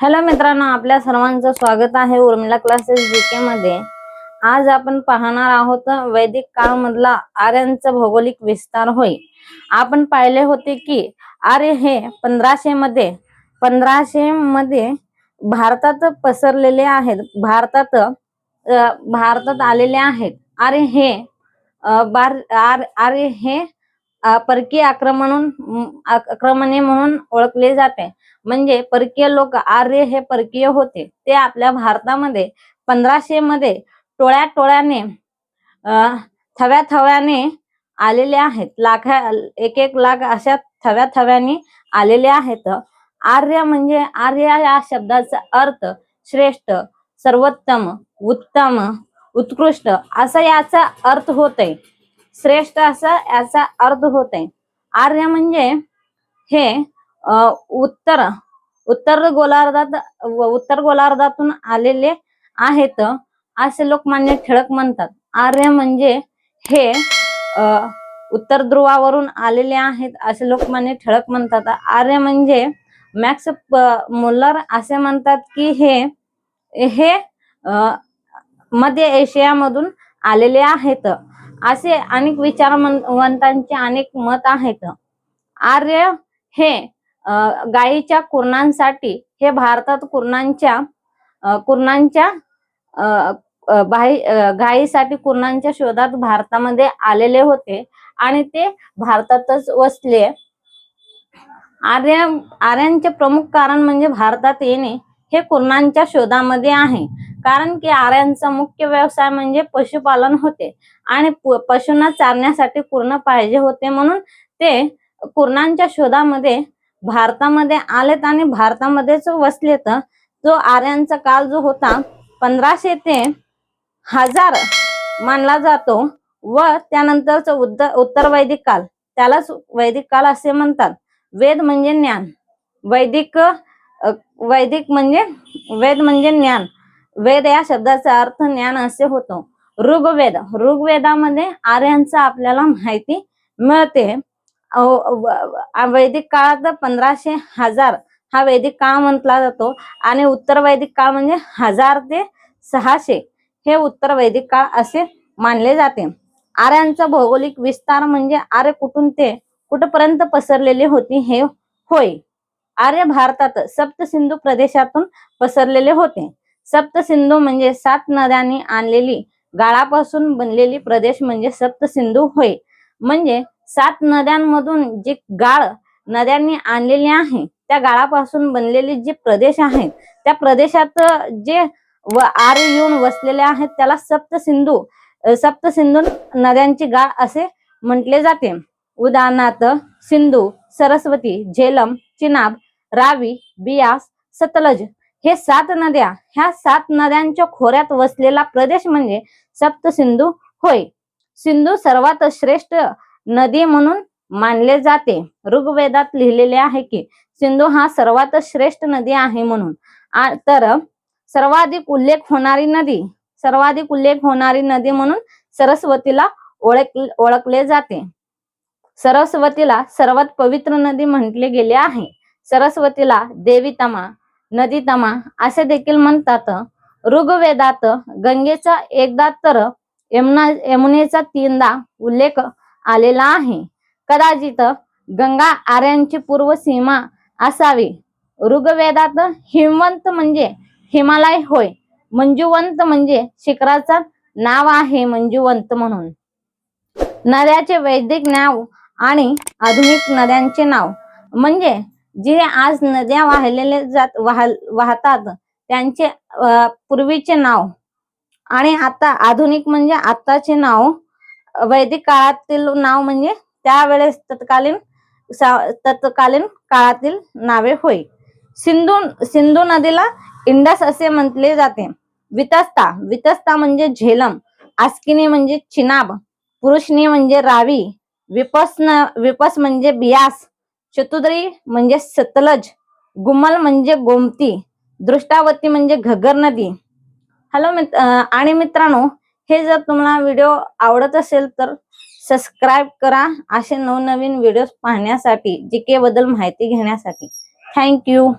Hello मित्रांनो आपल्या सर्वांचं स्वागत आहे उर्मिला क्लासेस जीके मध्ये. आज आपण पाहणार आहोत वैदिक काळमधला आर्यांचा भौगोलिक विस्तार होय. आपण पाहिले होते की आर्य हे पंधराशे मध्ये पंधराशे मध्ये भारतात पसरलेले आहेत. भारतात भारतात आलेले आहेत. आर्य हे बार आर- आर्य हे परकीय आक्रमण आक्रमणे म्हणून ओळखले जाते. म्हणजे परकीय लोक आर्य हे परकीय होते. ते आपल्या भारतामध्ये पंधराशे मध्ये टोळ्या टोळ्याने थव्या थव्याने आलेले आहेत. लाखा एक एक लाख अशा थव्या थव्याने आलेले आहेत. आर्य म्हणजे आर्य या शब्दाचा अर्थ श्रेष्ठ सर्वोत्तम उत्तम उत्कृष्ट असा याचा अर्थ होतय. श्रेष्ठ असा याचा अर्थ होतय. आर्य म्हणजे हे उत्तर उत्तर गोलार्धात उत्तर गोलार्धातून आलेले आहेत असे लोकमान्य ठिळक म्हणतात. आर्य म्हणजे हे उत्तर ध्रुवावरून आलेले आहेत असे लोकमान्य ठिळक म्हणतात. आर्य म्हणजे मॅक्स प- मुल्लर असे म्हणतात की हे हे अ, मध्य एशियामधून आलेले आहेत. असे अनेक विचारवंतांचे अनेक मत आहेत. आर्य हे गायीच्या कुरणांसाठी हे भारतात कुरणांच्या कुरणांच्या बाई गायीसाठी कुरणांच्या शोधात भारतामध्ये आलेले होते आणि ते भारतातच वसले. आर्य आर्यांचे प्रमुख कारण म्हणजे भारतात येणे हे कुरणांच्या शोधामध्ये आहे. कारण की आर्यांचा मुख्य व्यवसाय म्हणजे पशुपालन होते. आणि प- पशूंना चारण्यासाठी कुर्ण पाहिजे होते म्हणून ते कुरणांच्या शोधामध्ये भारतामध्ये आलेत आणि भारतामध्येच वसलेत. जो आर्यांचा काल जो होता पंधराशे ते हजार मानला जातो व त्यानंतरच उत्तर उत्तर वैदिक काल. त्यालाच वैदिक काल असे म्हणतात. वेद म्हणजे ज्ञान. वैदिक वैदिक म्हणजे वेद म्हणजे ज्ञान. वेद या शब्दाचा अर्थ ज्ञान असे होतो. ऋग्वेद. ऋग्वेदामध्ये आर्यांचा आपल्याला माहिती मिळते. वैदिक काळात पंधराशे हजार हा वैदिक काळ म्हटला जातो आणि उत्तर वैदिक काळ म्हणजे हजार ते सहाशे हे उत्तर वैदिक काळ असे मानले जाते. आर्यांचा भौगोलिक विस्तार म्हणजे आर्य कुठून ते कुठपर्यंत पसरलेले होती हे होय. आर्य भारतात सप्तसिंधू प्रदेशातून पसरलेले होते. सप्तसिंधू म्हणजे सात नद्यांनी आणलेली गाळापासून बनलेली प्रदेश म्हणजे सप्तसिंधू होय. म्हणजे सात नद्यांमधून जे गाळ नद्यांनी आणलेली आहे त्या गाळापासून बनलेले जे प्रदेश आहेत त्या प्रदेशात जे व आर्य येऊन वसलेले आहेत त्याला सप्तसिंधू सप्तसिंधू नद्यांची गाळ असे म्हटले जाते. उदाहरणार्थ सिंधू सरस्वती झेलम चिनाब रावी बियास सतलज हे सात नद्या ह्या सात नद्यांच्या खोऱ्यात वसलेला प्रदेश म्हणजे सप्त सिंधू होय. सिंधू सर्वात श्रेष्ठ नदी म्हणून मानले जाते. ऋग्वेदात लिहिलेले आहे की सिंधू हा सर्वात श्रेष्ठ नदी आहे म्हणून. तर सर्वाधिक उल्लेख होणारी नदी सर्वाधिक उल्लेख होणारी नदी म्हणून सरस्वतीला ओळख ओळखले जाते. सरस्वतीला सर्वात पवित्र नदी म्हटले गेले आहे. सरस्वतीला देवीतमा नदीतमा असे देखील म्हणतात. ऋग्वेदात गंगेचा एकदा तर यमुना यमुनेचा तीनदा उल्लेख आलेला आहे. कदाचित गंगा आर्यांची पूर्व सीमा असावी. ऋग्वेदात हिमवंत म्हणजे हिमालय होय. मंजुवंत म्हणजे शिखराचा नाव आहे मंजुवंत म्हणून. नद्याचे वैदिक नाव आणि आधुनिक नद्यांचे नाव म्हणजे जे आज नद्या वाहिलेले जात वाह- वाहतात त्यांचे पूर्वीचे नाव आणि आता आधुनिक म्हणजे आताचे नाव वैदिक काळातील नाव म्हणजे त्यावेळेस तत्कालीन तत्कालीन काळातील नावे होय. सिंधू सिंधू नदीला इंडस असे म्हटले जाते. वितस्ता वितस्ता म्हणजे झेलम आस्किनी म्हणजे चिनाब पुरुषनी म्हणजे रावी विपसन विपस म्हणजे बियास शतुद्री म्हणजे सतलज गुमल म्हणजे गोमती दृष्टावती म्हणजे घगर नदी. हॅलो मित्र आणि मित्रांनो हे जर तुम्हाला व्हिडिओ आवडत असेल तर सबस्क्राईब करा असे नवनवीन व्हिडिओ पाहण्यासाठी जी बद्दल माहिती घेण्यासाठी. थँक्यू